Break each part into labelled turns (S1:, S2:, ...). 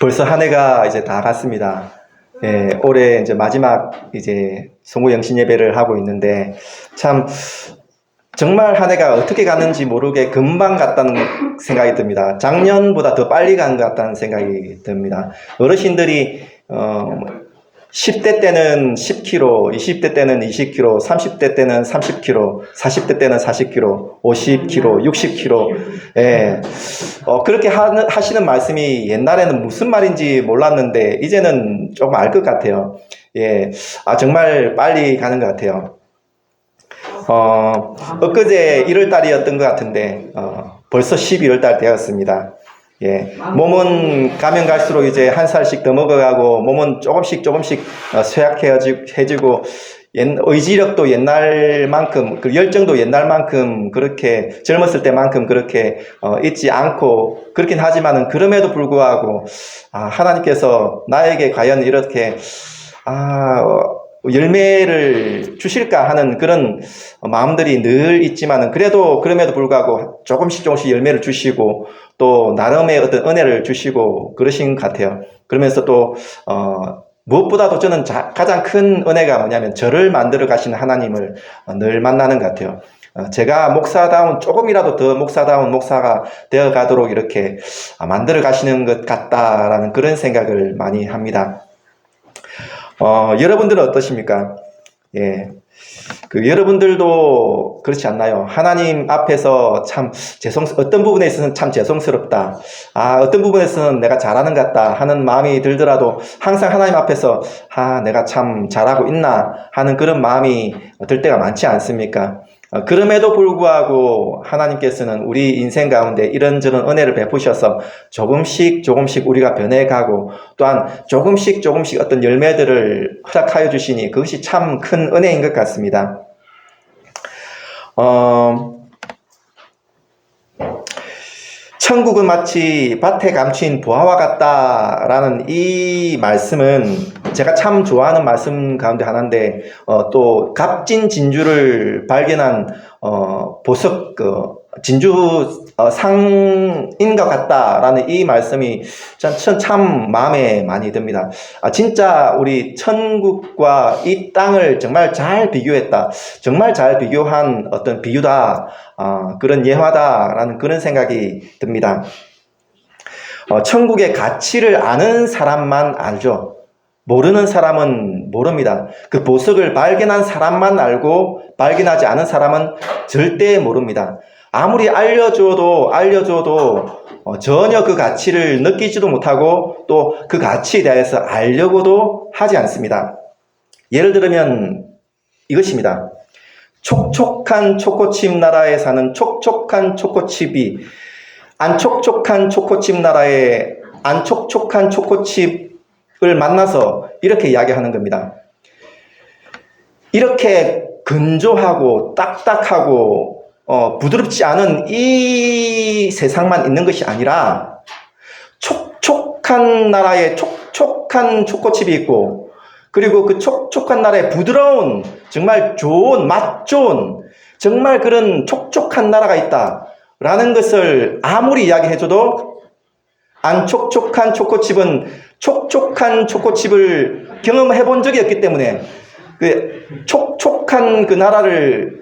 S1: 벌써 한 해가 이제 다 갔습니다. 예, 올해 이제 마지막 이제 송구 영신 예배를 하고 있는데 참 정말 한 해가 어떻게 갔는지 모르게 금방 갔다는 생각이 듭니다. 작년보다 더 빨리 간 것 같다는 생각이 듭니다. 어르신들이 어 10대 때는 10kg, 20대 때는 20kg, 30대 때는 30kg, 40대 때는 40kg, 50kg, 60kg. 예. 어, 그렇게 하는, 하시는 말씀이 옛날에는 무슨 말인지 몰랐는데, 이제는 조금 알 것 같아요. 예. 아, 정말 빨리 가는 것 같아요. 어, 엊그제 1월달이었던 것 같은데, 어, 벌써 11월달 되었습니다. 예. 몸은 가면 갈수록 이제 한 살씩 더 먹어가고, 몸은 조금씩 조금씩 어, 쇠약해지고, 옛- 의지력도 옛날만큼, 그 열정도 옛날만큼 그렇게 젊었을 때만큼 그렇게 어, 있지 않고 그렇긴 하지만은 그럼에도 불구하고 아, 하나님께서 나에게 과연 이렇게 아, 어, 열매를 주실까 하는 그런 마음들이 늘 있지만은 그래도 그럼에도 불구하고 조금씩 조금씩 열매를 주시고 또 나름의 어떤 은혜를 주시고 그러신 것 같아요. 그러면서 또 어, 무엇보다도 저는 자- 가장 큰 은혜가 뭐냐면 저를 만들어 가시는 하나님을 어, 늘 만나는 것 같아요. 어, 제가 목사다운 조금이라도 더 목사다운 목사가 되어 가도록 이렇게 아, 만들어 가시는 것 같다라는 그런 생각을 많이 합니다. 어, 여러분들은 어떠십니까? 예. 그 여러분들도 그렇지 않나요? 하나님 앞에서 참 죄송 어떤 부분에 있어서는 참 죄송스럽다. 아, 어떤 부분에서는 내가 잘하는 것 같다 하는 마음이 들더라도 항상 하나님 앞에서 아, 내가 참 잘하고 있나 하는 그런 마음이 들 때가 많지 않습니까? 어, 그럼에도 불구하고 하나님께서는 우리 인생 가운데 이런저런 은혜를 베푸셔서 조금씩 조금씩 우리가 변해가고 또한 조금씩 조금씩 어떤 열매들을 허락하여 주시니 그것이 참 큰 은혜인 것 같습니다. 어, 천국은 마치 밭에 감춘 보화와 같다라는 이 말씀은 제가 참 좋아하는 말씀 가운데 하나인데 어, 또 값진 진주를 발견한 어, 보석 그 진주 어, 상인 것 같다라는 이 말씀이 참, 마음에 많이 듭니다. 아, 진짜 우리 천국과 이 땅을 정말 잘 비교했다. 정말 잘 비교한 어떤 비유다. 아, 그런 예화다라는 그런 생각이 듭니다. 어, 천국의 가치를 아는 사람만 알죠. 모르는 사람은 모릅니다. 그 보석을 발견한 사람만 알고 발견하지 않은 사람은 절대 모릅니다. 아무리 알려줘도 알려줘도 어, 전혀 그 가치를 느끼지도 못하고 또 그 가치에 대해서 알려고도 하지 않습니다. 예를 들면 이것입니다. 촉촉한 초코칩 나라에 사는 촉촉한 초코칩이 안 촉촉한 초코칩 나라의 안 촉촉한 초코칩을 만나서 이렇게 이야기하는 겁니다. 이렇게 건조하고 딱딱하고 어, 부드럽지 않은 이 세상만 있는 것이 아니라 촉촉한 나라에 촉촉한 초코칩이 있고 그리고 그 촉촉한 나라에 부드러운 정말 좋은 맛 좋은 정말 그런 촉촉한 나라가 있다라는 것을 아무리 이야기해줘도 안 촉촉한 초코칩은 촉촉한 초코칩을 경험해 본 적이 없기 때문에 그 촉촉한 그 나라를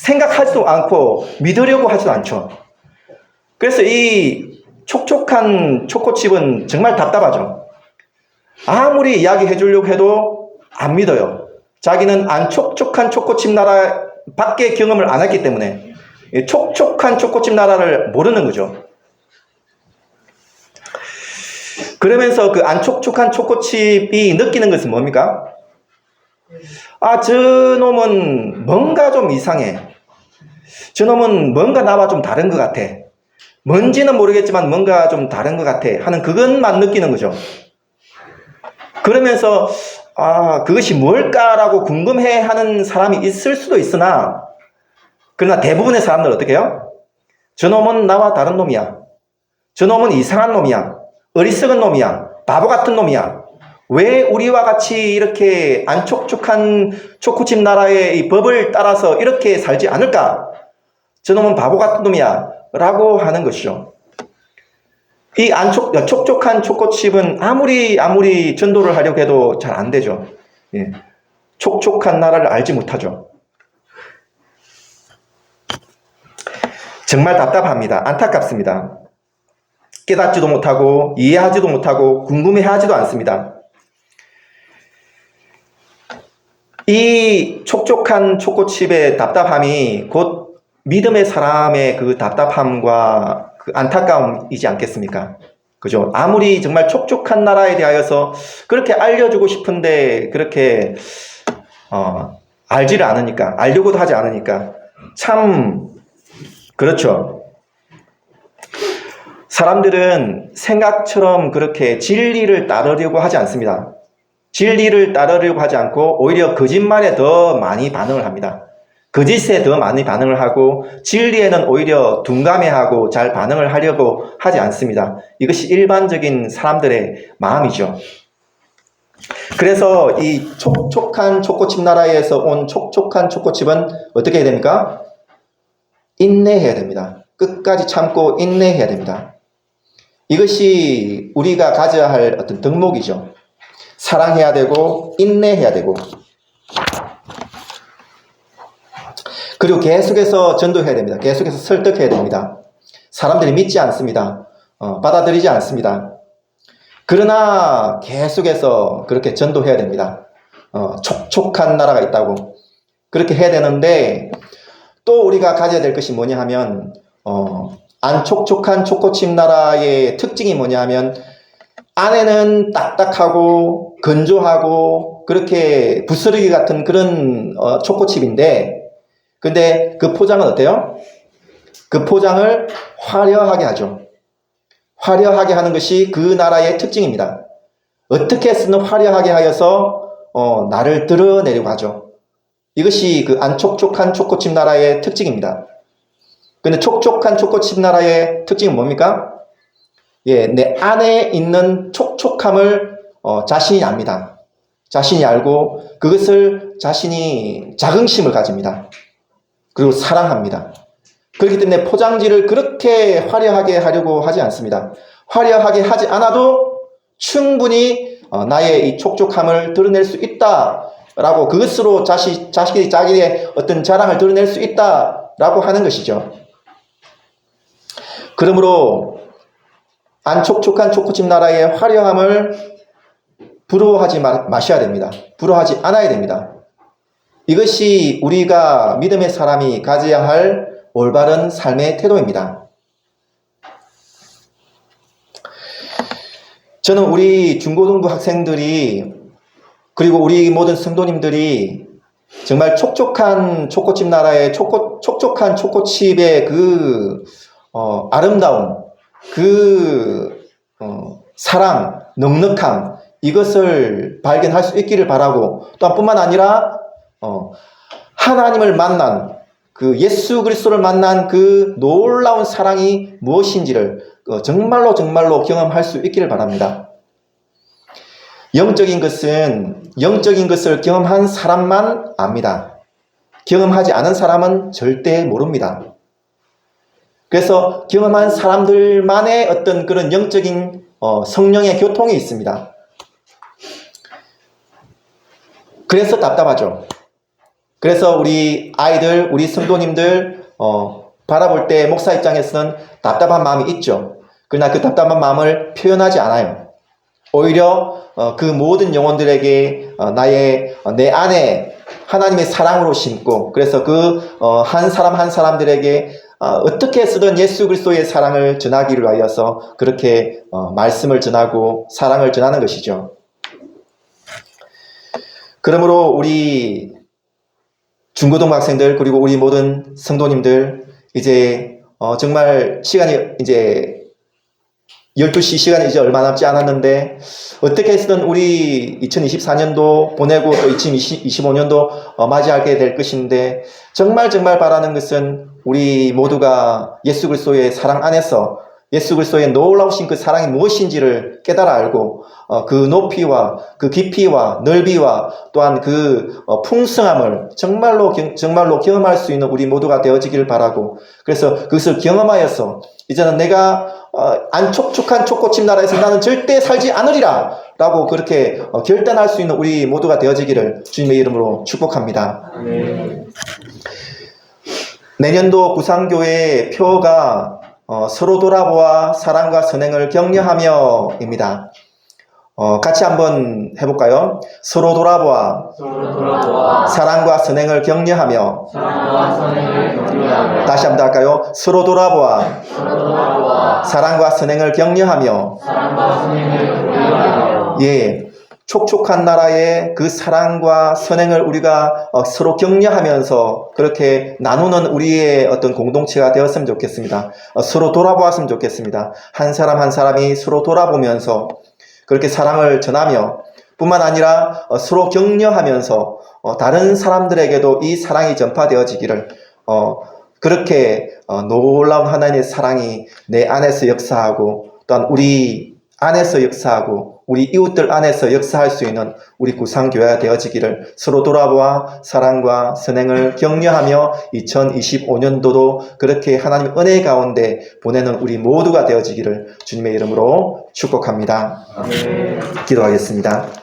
S1: 생각하지도 않고 믿으려고 하지도 않죠. 그래서 이 촉촉한 초코칩은 정말 답답하죠. 아무리 이야기해 주려고 해도 안 믿어요. 자기는 안 촉촉한 초코칩 나라 밖에 경험을 안 했기 때문에 이 촉촉한 초코칩 나라를 모르는 거죠. 그러면서 그 안 촉촉한 초코칩이 느끼는 것은 뭡니까? 아, 저 놈은 뭔가 좀 이상해. 저 놈은 뭔가 나와 좀 다른 것 같아. 뭔지는 모르겠지만 뭔가 좀 다른 것 같아. 하는 그것만 느끼는 거죠. 그러면서, 아, 그것이 뭘까라고 궁금해 하는 사람이 있을 수도 있으나, 그러나 대부분의 사람들은 어떻게 해요? 저 놈은 나와 다른 놈이야. 저 놈은 이상한 놈이야. 어리석은 놈이야. 바보 같은 놈이야. 왜 우리와 같이 이렇게 안 촉촉한 초코칩 나라의 이 법을 따라서 이렇게 살지 않을까? 저놈은 바보 같은 놈이야. 라고 하는 것이죠. 이 안촉, 촉촉한 초코칩은 아무리, 아무리 전도를 하려고 해도 잘 안 되죠. 예. 촉촉한 나라를 알지 못하죠. 정말 답답합니다. 안타깝습니다. 깨닫지도 못하고, 이해하지도 못하고, 궁금해 하지도 않습니다. 이 촉촉한 초코칩의 답답함이 곧 믿음의 사람의 그 답답함과 그 안타까움이지 않겠습니까? 그죠? 아무리 정말 촉촉한 나라에 대하여서 그렇게 알려주고 싶은데 그렇게 어, 알지를 않으니까 알려고도 하지 않으니까 참 그렇죠. 사람들은 생각처럼 그렇게 진리를 따르려고 하지 않습니다. 진리를 따르려고 하지 않고 오히려 거짓말에 더 많이 반응을 합니다. 거짓에 더 많이 반응을 하고 진리에는 오히려 둔감해하고 잘 반응을 하려고 하지 않습니다. 이것이 일반적인 사람들의 마음이죠. 그래서 이 촉촉한 초코칩 나라에서 온 촉촉한 초코칩은 어떻게 해야 됩니까? 인내해야 됩니다. 끝까지 참고 인내해야 됩니다. 이것이 우리가 가져야 할 어떤 덕목이죠. 사랑해야 되고 인내해야 되고 그리고 계속해서 전도해야 됩니다. 계속해서 설득해야 됩니다. 사람들이 믿지 않습니다. 어, 받아들이지 않습니다. 그러나 계속해서 그렇게 전도해야 됩니다. 어, 촉촉한 나라가 있다고 그렇게 해야 되는데 또 우리가 가져야 될 것이 뭐냐 하면 어, 안 촉촉한 초코칩 나라의 특징이 뭐냐 하면 안에는 딱딱하고 건조하고 그렇게 부스러기 같은 그런 어, 초코칩인데 근데 그 포장은 어때요? 그 포장을 화려하게 하죠. 화려하게 하는 것이 그 나라의 특징입니다. 어떻게 쓰는 화려하게 하여서 어, 나를 드러내려고 하죠. 이것이 그 안촉촉한 초코칩 나라의 특징입니다. 근데 촉촉한 초코칩 나라의 특징은 뭡니까? 예, 내 안에 있는 촉촉함을 어, 자신이 압니다. 자신이 알고 그것을 자신이 자긍심을 가집니다. 그리고 사랑합니다. 그렇기 때문에 포장지를 그렇게 화려하게 하려고 하지 않습니다. 화려하게 하지 않아도 충분히 어, 나의 이 촉촉함을 드러낼 수 있다라고 그것으로 자식, 자식이 자기의 어떤 자랑을 드러낼 수 있다라고 하는 것이죠. 그러므로 안 촉촉한 초코칩 나라의 화려함을 부러워하지 마, 마셔야 됩니다. 부러워하지 않아야 됩니다. 이것이 우리가 믿음의 사람이 가져야 할 올바른 삶의 태도입니다. 저는 우리 중고등부 학생들이 그리고 우리 모든 성도님들이 정말 촉촉한 초코칩 나라의 초코, 촉촉한 초코칩의 그 어, 아름다움, 그 어, 사랑, 넉넉함 이것을 발견할 수 있기를 바라고 또한 뿐만 아니라 어, 하나님을 만난 그 예수 그리스도를 만난 그 놀라운 사랑이 무엇인지를 어, 정말로 정말로 경험할 수 있기를 바랍니다. 영적인 것은 영적인 것을 경험한 사람만 압니다. 경험하지 않은 사람은 절대 모릅니다. 그래서 경험한 사람들만의 어떤 그런 영적인 어, 성령의 교통이 있습니다. 그래서 답답하죠. 그래서 우리 아이들, 우리 성도님들 어, 바라볼 때 목사 입장에서는 답답한 마음이 있죠. 그러나 그 답답한 마음을 표현하지 않아요. 오히려 어, 그 모든 영혼들에게 어, 나의 어, 내 안에 하나님의 사랑으로 심고 그래서 그한 사람 한 사람들에게 어떻게 쓰든 예수 그리스도의 사랑을 전하기를 하여서 그렇게 말씀을 전하고 사랑을 전하는 것이죠. 그러므로 우리 중고등 학생들 그리고 우리 모든 성도님들 이제 정말 시간이 이제 12시 시간이 이제 얼마 남지 않았는데 어떻게 해서든 우리 2024년도 보내고 또 2025년도 어, 맞이하게 될 것인데 정말 정말 바라는 것은 우리 모두가 예수 그리스도의 사랑 안에서 예수 그리스도의 놀라우신 그 사랑이 무엇인지를 깨달아 알고 어, 그 높이와 그 깊이와 넓이와 또한 그 어, 풍성함을 정말로 경- 정말로 경험할 수 있는 우리 모두가 되어지길 바라고 그래서 그것을 경험하여서 이제는 내가 어, 안 촉촉한 초코칩 나라에서 나는 절대 살지 않으리라 라고 그렇게 어, 결단할 수 있는 우리 모두가 되어지기를 주님의 이름으로 축복합니다. 내년도 구상교회의 표가 어, 서로 돌아보아 사랑과 선행을 격려하며입니다. 어, 같이 한번 해볼까요? 서로 돌아보아
S2: 서로 돌아보아
S1: 사랑과 선행을 격려하며
S2: 사랑과 선행을 격려하며
S1: 다시 한번 할까요? 서로 돌아보아
S2: 서로 돌아보아
S1: 사랑과 선행을 격려하며
S2: 사랑과 선행을 격려하며
S1: 예, 촉촉한 나라의 그 사랑과 선행을 우리가 어, 서로 격려하면서 그렇게 나누는 우리의 어떤 공동체가 되었으면 좋겠습니다. 어, 서로 돌아보았으면 좋겠습니다. 한 사람 한 사람이 서로 돌아보면서 그렇게 사랑을 전하며 뿐만 아니라 어, 서로 격려하면서 어, 다른 사람들에게도 이 사랑이 전파되어지기를 어, 그렇게 어, 놀라운 하나님의 사랑이 내 안에서 역사하고 또한 우리 안에서 역사하고 우리 이웃들 안에서 역사할 수 있는 우리 구상교회가 되어지기를 서로 돌아보아 사랑과 선행을 격려하며 2025년도도 그렇게 하나님 은혜 가운데 보내는 우리 모두가 되어지기를 주님의 이름으로 축복합니다.
S2: 아멘.
S1: 기도하겠습니다.